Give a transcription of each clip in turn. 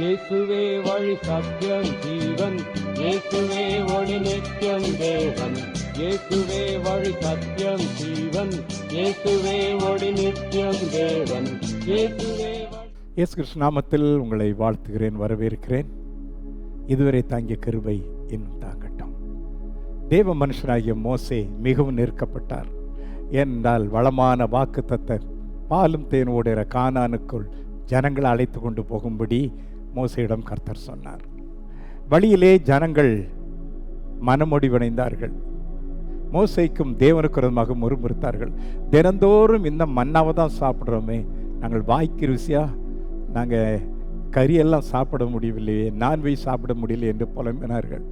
இயேசுவே வழி சத்தியம் ஜீவன். இயேசுவே ஒளி நித்தியம் தேவன். இயேசுவே வழி சத்தியம் ஜீவன். இயேசுவே ஒளி நித்தியம் தேவன். இயேசுவே இயேசு கிருஷ்ண நாமத்தில் உங்களை வாழ்த்துகிறேன் வரவேற்கிறேன். இதுவரை தாங்கிய கிருபை இன்னும் தாங்கட்டும். தேவ மனுஷனாகிய மோசே மிகவும் நெருக்கப்பட்டார். ஏனென்றால் வளமான வாக்கு பாலும் தேனோடுகிற கானானுக்குள் ஜனங்களை அழைத்து கொண்டு போகும்படி மோசையிடம் கர்த்தர் சொன்னார். வழியிலே ஜனங்கள் மனமுடிவடைந்தார்கள். மோசைக்கும் தேவனுக்கு முறுமுறுத்தார்கள். தினந்தோறும் இந்த மண்ணாவை தான் சாப்பிட்றோமே நாங்கள் வாய்க்கு ருசியா நாங்கள் கறியெல்லாம் சாப்பிட முடியவில்லையே நான்வெஜ் சாப்பிட முடியல என்று புலம்பினார்கள்.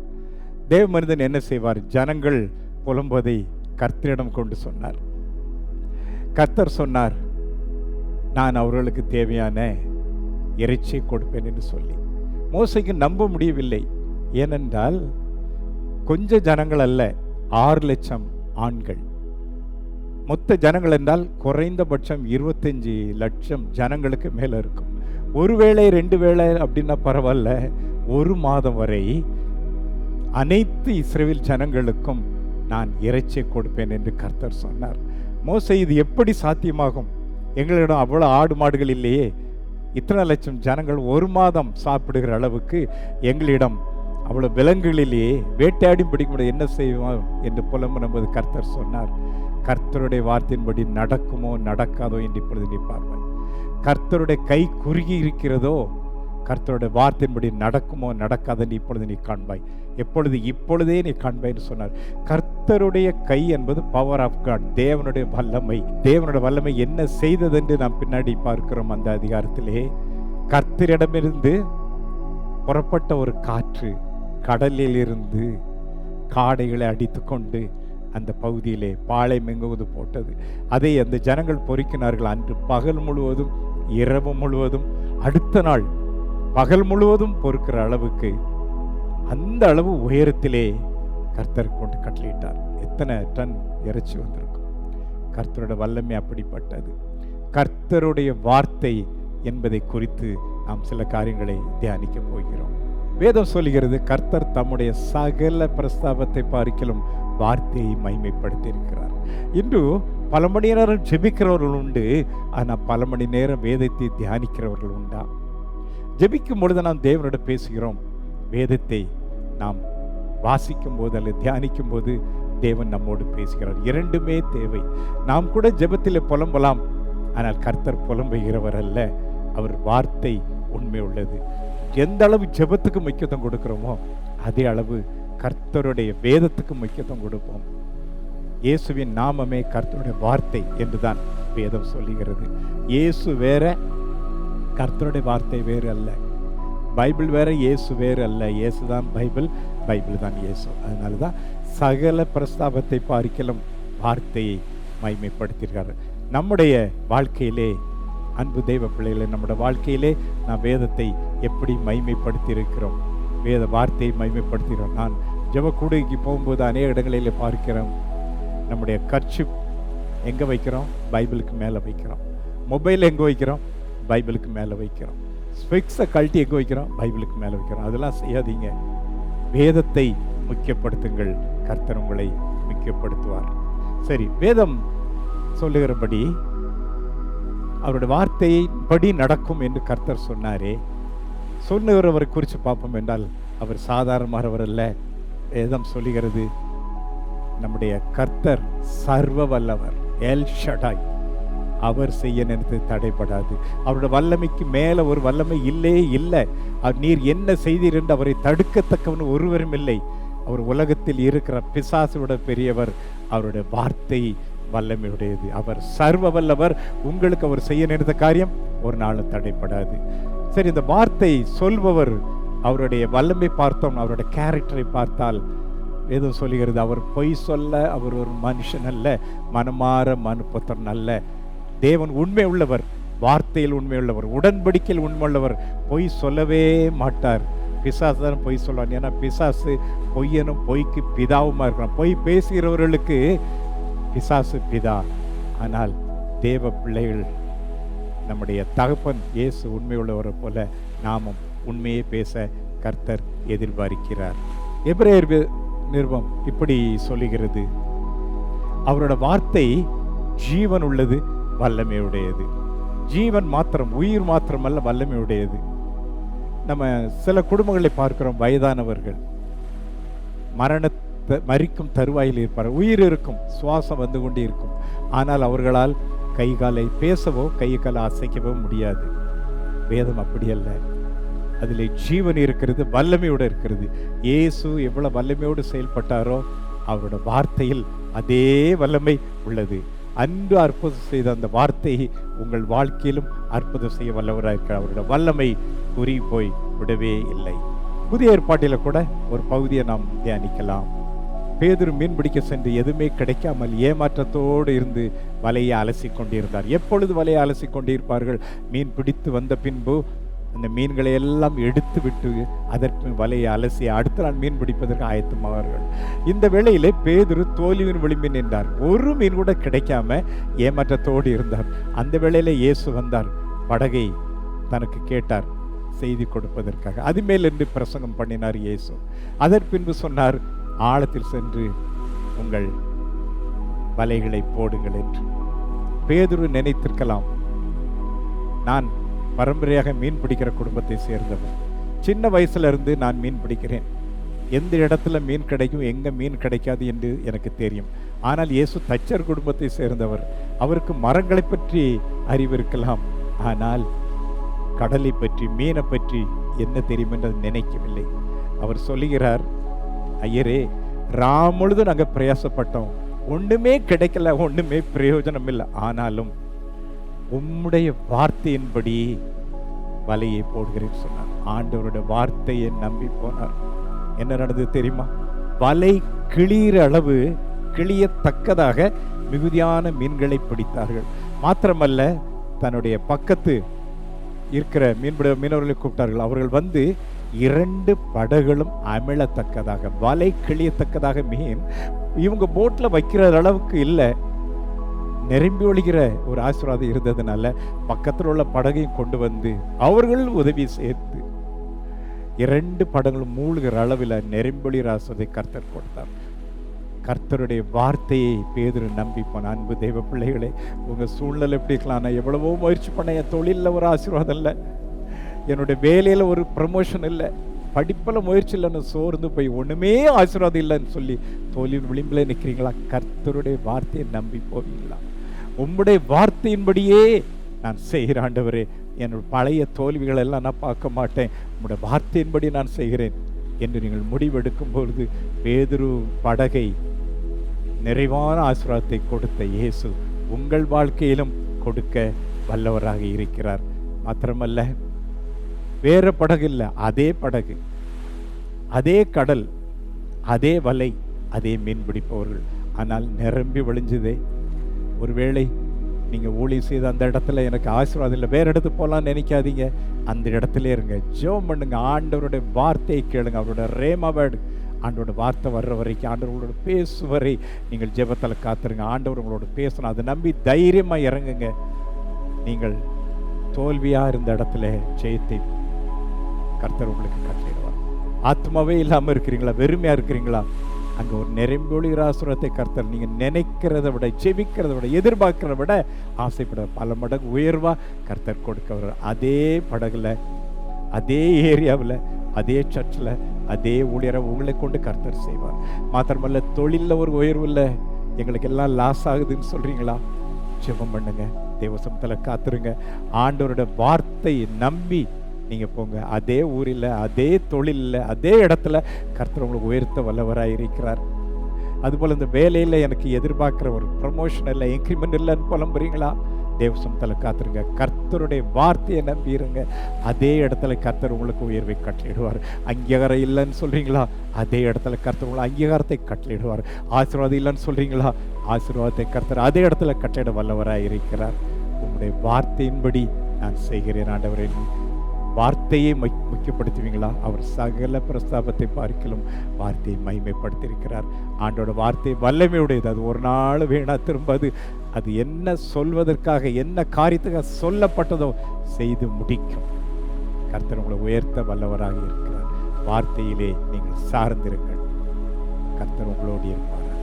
தேவ மனிதன் என்ன செய்வார்? ஜனங்கள் புலம்புவதை கர்த்தரிடம் கொண்டு சொன்னார். கர்த்தர் சொன்னார் நான் அவர்களுக்கு தேவையான இறைச்சியை கொடுப்பேன் என்று சொல்லி. மோசைக்கு நம்ப முடியவில்லை. ஏனென்றால் கொஞ்ச ஜனங்கள் அல்ல ஆறு லட்சம் ஆண்கள். மொத்த ஜனங்கள் என்றால் குறைந்தபட்சம் இருபத்தஞ்சி லட்சம் ஜனங்களுக்கு மேலே இருக்கும். ஒரு வேளை ரெண்டு வேளை அப்படின்னா பரவாயில்ல. ஒரு மாதம் வரை அனைத்து இஸ்ரேல் ஜனங்களுக்கும் நான் இறைச்சி கொடுப்பேன் என்று கர்த்தர் சொன்னார். மோசை இது எப்படி சாத்தியமாகும்? எங்களிடம் அவ்வளோ ஆடு மாடுகள் இல்லையே. இத்தனை லட்சம் ஜனங்கள் ஒரு மாதம் சாப்பிடுகிற அளவுக்கு எங்களிடம் அவ்வளோ விலங்குகளிலேயே வேட்டையாடி பிடிக்க முடியாது. என்ன செய்வோம் என்று புலம்பும்போது கர்த்தர் சொன்னார். கர்த்தருடைய வார்த்தையின்படி நடக்குமோ நடக்காதோ என்று இப்பொழுது நீ பார்வாய் கர்த்தருடைய கை குறுகி இருக்கிறதோ கர்த்தருடைய வார்த்தையின்படி நடக்குமோ நடக்காதுன்னு இப்பொழுது நீ காண்பாய். எப்பொழுது இப்பொழுதே நீ காண்பாய்னு சொன்னார். கர்த்தருடைய கை என்பது பவர் ஆஃப் காட் தேவனுடைய வல்லமை. தேவனுடைய வல்லமை என்ன செய்ததென்று நாம் பின்னாடி பார்க்கிறோம் அந்த அதிகாரத்திலே. கர்த்தரிடமிருந்து புறப்பட்ட ஒரு காற்று கடலில் இருந்து காடைகளை அடித்து கொண்டு அந்த பகுதியிலே பாலை மெங்குவது போட்டது. அதை அந்த ஜனங்கள் பொறிக்கினார்கள். அன்று பகல் முழுவதும் இரவு முழுவதும் அடுத்த நாள் பகல் முழுவதும் பொறுக்கிற அளவுக்கு அந்த அளவு உயரத்திலே கர்த்தர் கொண்டு கட்டளையிட்டார். எத்தனை டன் இறைச்சி வந்திருக்கும். கர்த்தரோட வல்லமை அப்படிப்பட்டது. கர்த்தருடைய வார்த்தை என்பதை குறித்து நாம் சில காரியங்களை தியானிக்க போகிறோம். வேதம் சொல்கிறது கர்த்தர் தம்முடைய சகல பிரஸ்தாபத்தை பார்க்கிலும் வார்த்தையை மைமைப்படுத்தி இருக்கிறார் இன்று பல மணி நேரம் ஜெபிக்கிறவர்கள் உண்டு ஆனால் பல மணி நேரம் வேதத்தை தியானிக்கிறவர்கள் உண்டா? ஜெபிக்கும் பொழுது நாம் தேவனோட பேசுகிறோம். வேதத்தை நாம் வாசிக்கும் போது அல்லது தியானிக்கும் போது தேவன் நம்மோடு பேசுகிறார். இரண்டுமே தேவை. நாம் கூட ஜெபத்தில் புலம்பலாம். ஆனால் கர்த்தர் புலம்புகிறவர் அல்ல. அவர் வார்த்தை உண்மை உள்ளது. எந்த அளவு ஜெபத்துக்கு முக்கியத்துவம் கொடுக்குறோமோ அதே அளவு கர்த்தருடைய வேதத்துக்கு முக்கியத்துவம் கொடுப்போம். இயேசுவின் நாமமே கர்த்தருடைய வார்த்தை என்றுதான் வேதம் சொல்லுகிறது. இயேசு வேற கர்த்தருடைய வார்த்தை வேறு அல்ல பைபிள் வேறு இயேசு வேறு அல்ல இயேசு தான் பைபிள் பைபிள் தான் இயேசு. அதனால தான் சகல பிரஸ்தாபத்தை பார்க்கலும் வார்த்தையை மைமைப்படுத்தியிருக்கார் நம்முடைய வாழ்க்கையிலே அன்பு தெய்வ பிள்ளைகளை நம்முடைய வாழ்க்கையிலே நாம் வேதத்தை எப்படி மைமைப்படுத்தி இருக்கிறோம் வேத வார்த்தையை மைமைப்படுத்துகிறோம் நான் ஜெபக்கூடைக்கு போகும்போது அநேக இடங்களிலே பார்க்கிறோம். நம்முடைய கர்ச்சிப் எங்கே வைக்கிறோம்? பைபிளுக்கு மேலே வைக்கிறோம். மொபைல் எங்கே வைக்கிறோம்? பைபிளுக்கு மேலே வைக்கிறோம். ஸ்பெக்ஸை கழட்டி எங்கே வைக்கிறோம்? பைபிளுக்கு மேலே வைக்கிறோம். அதெல்லாம் செய்யாதீங்க. வேதத்தை முக்கியப்படுத்துங்கள். கர்த்தர் உங்களை முக்கியப்படுத்துவார். சரி வேதம் சொல்லுகிறபடி அவருடைய வார்த்தையை படி நடக்கும் என்று கர்த்தர் சொன்னாரே. சொன்னவரை குறித்து பார்ப்போம் என்றால் அவர் சாதாரணமானவர் அல்ல. வேதம் சொல்லுகிறது நம்முடைய கர்த்தர் சர்வ வல்லவர் எல் ஷடாய். அவர் செய்ய நினைத்து தடைப்படாது அவரோட வல்லமைக்கு மேலே ஒரு வல்லமை இல்லே இல்லை. அவர் நீர் என்ன செய்தீர் என்று அவரை தடுக்கத்தக்கவன் ஒருவரும் இல்லை. அவர் உலகத்தில் இருக்கிற பிசாசு விட பெரியவர் அவருடைய வார்த்தை வல்லமையுடையது. அவர் சர்வ வல்லவர். உங்களுக்கு அவர் செய்ய நினைத்த காரியம் ஒரு நாளும் தடைப்படாது சரி இந்த வார்த்தை சொல்பவர் அவருடைய வல்லமை பார்த்தோம் அவருடைய கேரக்டரை பார்த்தால் எதுவும் சொல்லுகிறது அவர் பொய் சொல்ல அவர் ஒரு மனுஷன் அல்ல மனமாற மனுபுத்திரன் அல்ல. தேவன் உண்மை உள்ளவர் வார்த்தையில் உண்மை உள்ளவர் உடன்படிக்கையில் உண்மை உள்ளவர் பொய் சொல்லவே மாட்டார். பிசாசு தான் பொய் சொல்லுவான் ஏன்னா பிசாசு பொய்யனும் பொய்க்கு பிதாவுமா இருக்கிறான். பொய் பேசுகிறவர்களுக்கு பிசாசு பிதா. ஆனால் தேவ பிள்ளைகள் நம்முடைய தகப்பன் இயேசு உண்மையுள்ளவரை போல நாமும் உண்மையை பேச கர்த்தர் எதிர்பார்க்கிறார். எப்ரேர் நிறுவம் இப்படி சொல்லுகிறது. அவரோட வார்த்தை ஜீவன் உள்ளது வல்லமையுடையது. ஜீவன் மாத்திரம் உயிர் மாத்திரமல்ல வல்லமையுடையது. நம்ம சில குடும்பங்களை பார்க்கிறோம் வயதானவர்கள். மரணத்தை மறிக்கும் தருவாயில் இருப்பார். உயிர் இருக்கும் சுவாசம் வந்து கொண்டே இருக்கும். ஆனால் அவர்களால் கை காலை பேசவோ கை காலை அசைக்கவோ முடியாது. வேதம் அப்படியல்ல அதில் ஜீவன் இருக்கிறது வல்லமையோடு இருக்கிறது. இயேசு எவ்வளோ வல்லமையோடு செயல்பட்டாரோ அவரோட வார்த்தையில் அதே வல்லமை உள்ளது. அன்று அற்புதம் செய்த அந்த வார்த்தை உங்கள் வாழ்க்கையிலும் அற்புதம் செய்ய வல்லவராக இருக்கிற அவருடைய வல்லமை குறி போய் விடவே இல்லை. புதிய ஏற்பாட்டில் கூட ஒரு பகுதியை நாம் தியானிக்கலாம். பேதர் மீன் பிடிக்க சென்று எதுவுமே கிடைக்காமல் ஏமாற்றத்தோடு இருந்து வலையை அலசி கொண்டிருந்தார். எப்பொழுது வலையை அலசி கொண்டிருப்பார்கள்? மீன் பிடித்து வந்த பின்பு அந்த மீன்களை எல்லாம் எடுத்து விட்டு அதற்கு வலையை அலசி அடுத்த நாள் மீன் பிடிப்பதற்கு ஆயத்தமாவார்கள் இந்த வேளையிலே பேதுரு தோல்வியின் விளிம்பில் நின்றார். ஒரு மீன் கூட கிடைக்காம ஏமாற்றத்தோடு இருந்தார். அந்த வேளையில இயேசு வந்தார். படகை தனக்கு கேட்டார் செய்தி கொடுப்பதற்காக. அது மேல் என்று பிரசங்கம் பண்ணினார் இயேசு. அதற்கு பின்பு சொன்னார் ஆழத்தில் சென்று உங்கள் வலைகளை போடுங்கள் என்று. பேதுரு நினைத்திருக்கலாம். நான் பரம்பரையாக மீன் பிடிக்கிற குடும்பத்தை சேர்ந்தவர் சின்ன வயசுலேருந்து நான் மீன் பிடிக்கிறேன். எந்த இடத்துல மீன் கிடைக்கும் எங்கே மீன் கிடைக்காது என்று எனக்கு தெரியும். ஆனால் இயேசு தச்சர் குடும்பத்தை சேர்ந்தவர். அவருக்கு மரங்களை பற்றி அறிவு இருக்கலாம் ஆனால் கடலை பற்றி மீனை பற்றி என்ன தெரியும் என்று நினைக்கவில்லை. அவர் சொல்லுகிறார் ஐயரே ராம் நாங்கள் பிரயாசப்பட்டோம். ஒன்றுமே கிடைக்கல ஒன்றுமே பிரயோஜனம் இல்லை ஆனாலும் உம்முடைய வார்த்தையின்படி வலையை போடுகிறேன் சொன்னார். ஆண்டவருடைய வார்த்தையை நம்பி போனார். என்ன நடந்தது தெரியுமா? வலை கிளியிற அளவு கிளியத்தக்கதாக மிகுதியான மீன்களை பிடித்தார்கள். மாத்திரமல்ல தன்னுடைய பக்கத்து இருக்கிற மீன்பிட மீனவர்களை கூப்பிட்டார்கள். அவர்கள் வந்து இரண்டு படகுகளும் அமிழத்தக்கதாக வலை கிளியத்தக்கதாக மீன் இவங்க போட்டில் வைக்கிற அளவுக்கு இல்லை. நிரம்பி ஒழிகிற ஒரு ஆசீர்வாதம் இருந்ததுனால பக்கத்தில் உள்ள படகையும் கொண்டு வந்து அவர்கள் உதவி சேர்த்து இரண்டு படங்களும் மூழ்கிற அளவில் நிரம்பொழிகிற ஆசிரதை கர்த்தர் கொடுத்தார். கர்த்தருடைய வார்த்தையை பேதுரு நம்பி போன அன்பு தெய்வ பிள்ளைகளே உங்கள் சூழ்நிலை எப்படி இருக்கலாம்? நான் எவ்வளவோ முயற்சி பண்ண என் தொழிலில் ஒரு ஆசீர்வாதம் இல்லை. என்னுடைய வேலையில் ஒரு ப்ரமோஷன் இல்லை. படிப்பில் முயற்சி இல்லைன்னு சோர்ந்து போய் ஒன்றுமே ஆசீர்வாதம் இல்லைன்னு சொல்லி தோல்வியின் விளிம்பில் நிற்கிறீங்களா கர்த்தருடைய வார்த்தையை நம்பி போவீங்களா? உம்முடைய வார்த்தையின்படியே நான் செய்கிற ஆண்டவரே என்னோட பழைய தோல்விகள் எல்லாம் நான் பார்க்க மாட்டேன். உம்முடைய வார்த்தையின்படி நான் செய்கிறேன் என்று நீங்கள் முடிவெடுக்கும் பொழுது பேதுரு படகை நிறைவான ஆசீர்வாதத்தை கொடுத்த இயேசு உங்கள் வாழ்க்கையிலும் கொடுக்க வல்லவராக இருக்கிறார். மாத்திரமல்ல வேற படகு இல்லை அதே படகு அதே கடல் அதே வலை அதே மீன் பிடிப்பவர்கள் ஆனால் நிரம்பி வழிஞ்சதே ஒருவேளை நீங்கள் ஊழியம் செய்த அந்த இடத்துல எனக்கு ஆசீர்வாதம் இல்லை. வேற இடத்துக்கு போகலான்னு நினைக்காதீங்க. அந்த இடத்துல இருங்க. ஜோம் பண்ணுங்க. ஆண்டவருடைய வார்த்தையை கேளுங்க. அவரோட ரேமா ஆண்டோட வார்த்தை வர்ற வரைக்கும் ஆண்டவர் உங்களோட வரை நீங்கள் ஜெபத்தில் காத்துருங்க. ஆண்டவர் உங்களோட பேசணும். அதை நம்பி தைரியமாக இறங்குங்க. நீங்கள் தோல்வியாக இருந்த இடத்துல ஜெயத்தை கர்த்தர் உங்களுக்கு கட்டளையிடுவார் ஆத்மாவே இல்லாமல் இருக்கிறீங்களா? வெறுமையாக இருக்கிறீங்களா? அங்கே ஒரு நிரம்பொழி ஆசுரத்தை கர்த்தர் நீங்கள் நினைக்கிறத விட ஜெபிக்கிறத விட எதிர்பார்க்கிறத விட ஆசைப்பட பல மடங்கு உயர்வாக கர்த்தர் கொடுக்க அதே படகுல அதே ஏரியாவில் அதே சர்ச்சில் அதே ஊழியரை உங்களை கொண்டு கர்த்தர் செய்வார். மாத்திரமல்ல தொழிலில் ஒரு உயர்வு இல்லை. எங்களுக்கு எல்லாம் லாஸ் ஆகுதுன்னு சொல்கிறீங்களா ஜெபம் பண்ணுங்க. தேவசமத்தில் காத்துருங்க. ஆண்டவரோட வார்த்தையை நம்பி நீங்கள் போங்க. அதே ஊரில் அதே தொழிலில் அதே இடத்துல கர்த்தர் உங்களுக்கு உயர்த்த வல்லவராக இருக்கிறார். அதுபோல் இந்த வேலையில் எனக்கு எதிர்பார்க்குற ஒரு ப்ரமோஷன் இல்லை இன்க்ரிமெண்ட் இல்லைன்னு புலம்புறீங்களா? தேவசமத்தில் காத்துருங்க. கர்த்தருடைய வார்த்தையை நம்பிடுங்க அதே இடத்துல கர்த்தர் உங்களுக்கு உயர்வை கட்டளிடுவார் அங்கீகாரம் இல்லைன்னு சொல்கிறீங்களா அதே இடத்துல கர்த்தர் உங்களை அங்கீகாரத்தை கட்டளிடுவார் ஆசீர்வாதம் இல்லைன்னு சொல்கிறீங்களா ஆசீர்வாதத்தை கர்த்தர் அதே இடத்துல கட்டளிட வல்லவராக இருக்கிறார். உங்களுடைய வார்த்தையின்படி நான் செய்கிறேன் ஆண்டவரே. வார்த்தையை மை- முக்கியப்படுத்துவீங்களா? அவர் சகல பிரஸ்தாபத்தை பார்க்கலும் வார்த்தையை மைமைப்படுத்தியிருக்கிறார் ஆண்டோட வார்த்தை வல்லமையுடையது. அது ஒரு நாள் வேணா திரும்பது அது என்ன சொல்வதற்காக என்ன காரியத்துக்காக சொல்லப்பட்டதோ செய்து முடிக்கும். கர்த்தர் உங்களை உயர்த்த வல்லவராக இருக்கிறார். வார்த்தையிலே நீங்கள் சார்ந்திருங்கள். கர்த்தர் உங்களோடு இருப்பார்